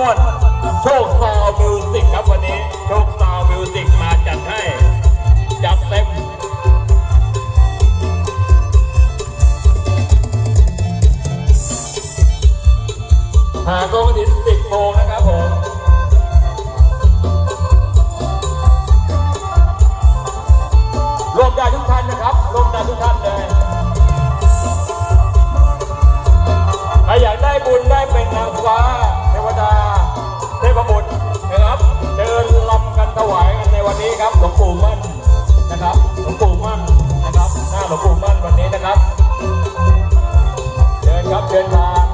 ม่วนโชคซอมิวสิกครับวันนี้ โชคซอมิวสิกมาจัดให้ จัดเต็มหากองถินสิบโมงนะครับผมรวมได้ทุกท่านนะครับรวมได้ทุกท่านเลย get back.